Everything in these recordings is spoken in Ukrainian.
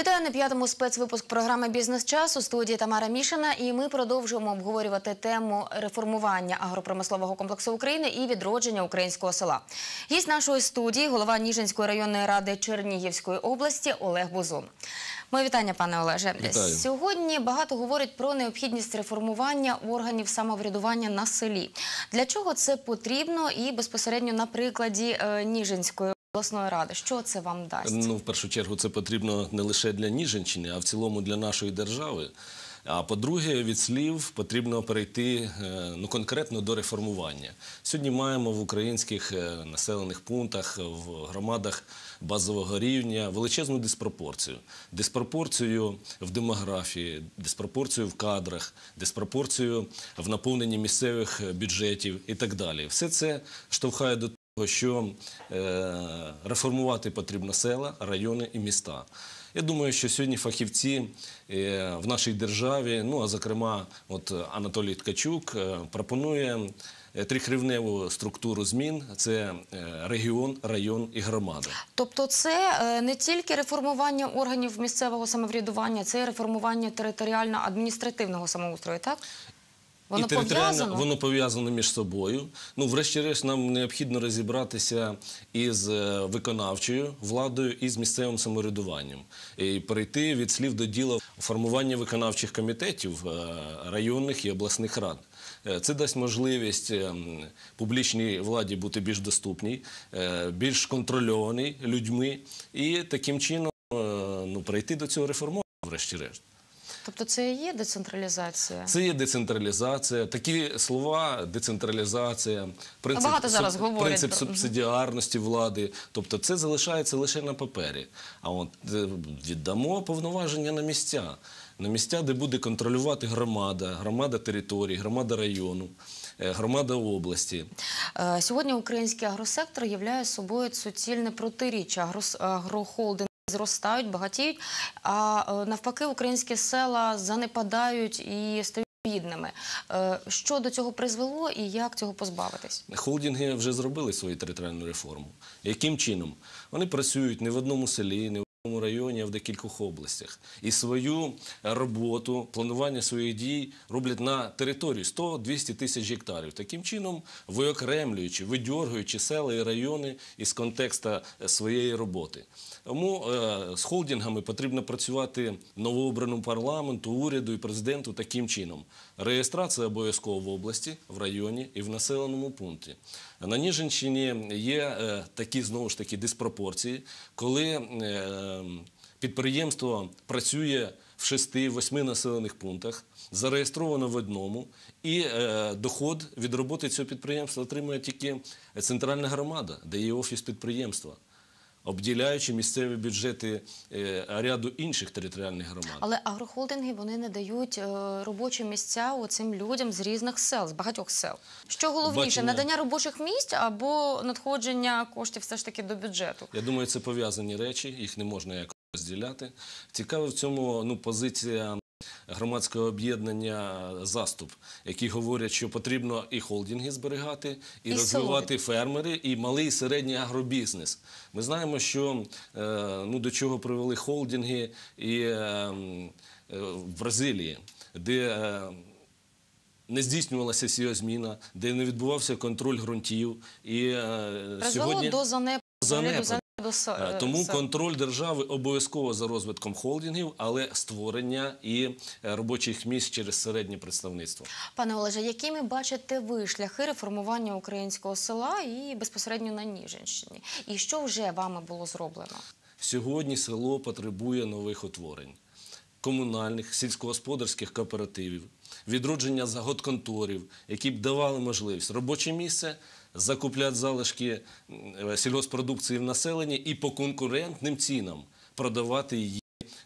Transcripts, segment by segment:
Вітаю на п'ятому спецвипуск програми Бізнес час у студії Тамара Мішина. І ми продовжуємо обговорювати тему реформування агропромислового комплексу України і відродження українського села. Гість нашої студії, голова Ніжинської районної ради Чернігівської області Олег Бузун. Моє вітання, пане Олеже. Вітаю. Сьогодні багато говорять про необхідність реформування органів самоврядування на селі. Для чого це потрібно? І безпосередньо на прикладі е, Ніжинської обласної ради, що це вам дасть? Ну, в першу чергу, це потрібно не лише для Ніжинщини, а в цілому для нашої держави. А по-друге, від слів потрібно перейти е, ну, конкретно до реформування. Сьогодні маємо в українських е, населених пунктах, в громадах базового рівня величезну диспропорцію. Диспропорцію в демографії, диспропорцію в кадрах, диспропорцію в наповненні місцевих бюджетів і так далі. Все це штовхає до що е, реформувати потрібно села, райони і міста. Я думаю, що сьогодні фахівці е, в нашій державі, ну а зокрема, от Анатолій Ткачук е, пропонує трикривневу структуру змін: це регіон, район і громада. Тобто, це не тільки реформування органів місцевого самоврядування, це реформування територіально-адміністративного самоустрою, так? Воно і територіально пов'язано? воно пов'язано між собою. Ну, врешті-решт, нам необхідно розібратися із е, виконавчою владою і з місцевим самоврядуванням. І перейти від слів до діла формування виконавчих комітетів е, районних і обласних рад. Е, Це дасть можливість е, публічній владі бути більш доступній, більш контрольованій людьми, і таким чином ну, прийти до цього реформування, врешті-решт. Тобто це і є децентралізація? Це є децентралізація. Такі слова децентралізація, принцип, Багато зараз суб- говорять принцип про- субсидіарності влади. Тобто це залишається лише на папері. А от е, віддамо повноваження на місця. На місця, де буде контролювати громада, громада території, громада району, е, громада області. Е, Сьогодні український агросектор являє собою суцільне протиріччя. Агрос- Агрохолдинги зростають, багатіють, а е, навпаки українські села занепадають і стають бідними. Е, Що до цього призвело і як цього позбавитись? Холдинги вже зробили свою територіальну реформу. Яким чином? Вони працюють не в одному селі, не в районі, а в декількох областях. І свою роботу, планування своїх дій роблять на території 100-200 тисяч гектарів. Таким чином, виокремлюючи, видьоргуючи села і райони із контекста е, своєї роботи. Тому е, з холдингами потрібно працювати новообраному парламенту, уряду і президенту таким чином. Реєстрація обов'язково в області, в районі і в населеному пункті. На Ніжинщині є е, такі знову ж таки диспропорції, коли підприємство працює в 6-8 населених пунктах, зареєстровано в одному, і е, доход від роботи цього підприємства отримує тільки центральна громада, де є офіс підприємства. Обділяючи місцеві бюджети е, ряду інших територіальних громад. Але агрохолдинги вони не дають е, робочі місця оцим людям з різних сел, з багатьох сел. Що головніше, Бачення- надання робочих місць або надходження коштів все ж таки до бюджету? Я думаю, це пов'язані речі, їх не можна якось розділяти. Цікава в цьому ну, позиція громадського об'єднання заступ, які говорять, що потрібно і холдинги зберігати, і, І розвивати фермери, і малий і середній агробізнес. Ми знаємо, що е, ну, до чого привели холдинги і е, е, в Бразилії, де не здійснювалася сіозміна, де не відбувався контроль ґрунтів. І Призвело сьогодні до занепаду, Занепаду. Е, е, Тому контроль держави обов'язково за розвитком холдингів, але створення і е, робочих місць через середнє представництво. Пане Олеже, якими бачите ви шляхи реформування українського села і безпосередньо на Ніжинщині? І що вже вами було зроблено? Сьогодні село потребує нових утворень. Комунальних, сільськогосподарських кооперативів, відродження заготконторів, які б давали можливість робоче місце, закупляти залишки сільгоспродукції в населенні і по конкурентним цінам продавати її,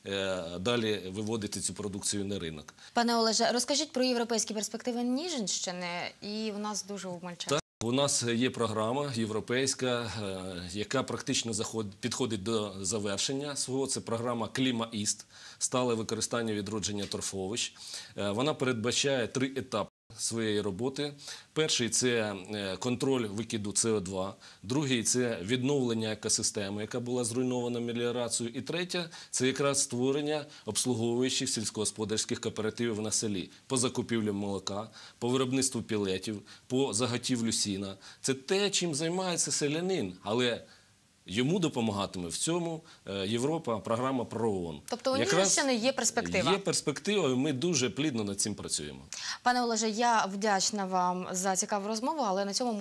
е, далі виводити цю продукцію на ринок. Пане Олеже, розкажіть про європейські перспективи Ніжинщини, і в нас дуже. Так, у нас є програма європейська, е, яка практично підходить до завершення свого. Це програма Кліма Іст, стале використання відродження торфовищ. Е, Вона передбачає три етапи своєї роботи. Перший це е, контроль викиду СО2, другий це відновлення екосистеми, яка була зруйнована меліорацією. І третє це якраз створення обслуговуючих сільськогосподарських кооперативів на селі по закупівлі молока, по виробництву пілетів, по заготівлю сіна. Це те, чим займається селянин, але йому допомагатиме в цьому е, Європа, програма ПРООН. Тобто у Німеччини є перспектива. Є перспектива, і ми дуже плідно над цим працюємо. Пане Олеже, я вдячна вам за цікаву розмову, але на цьому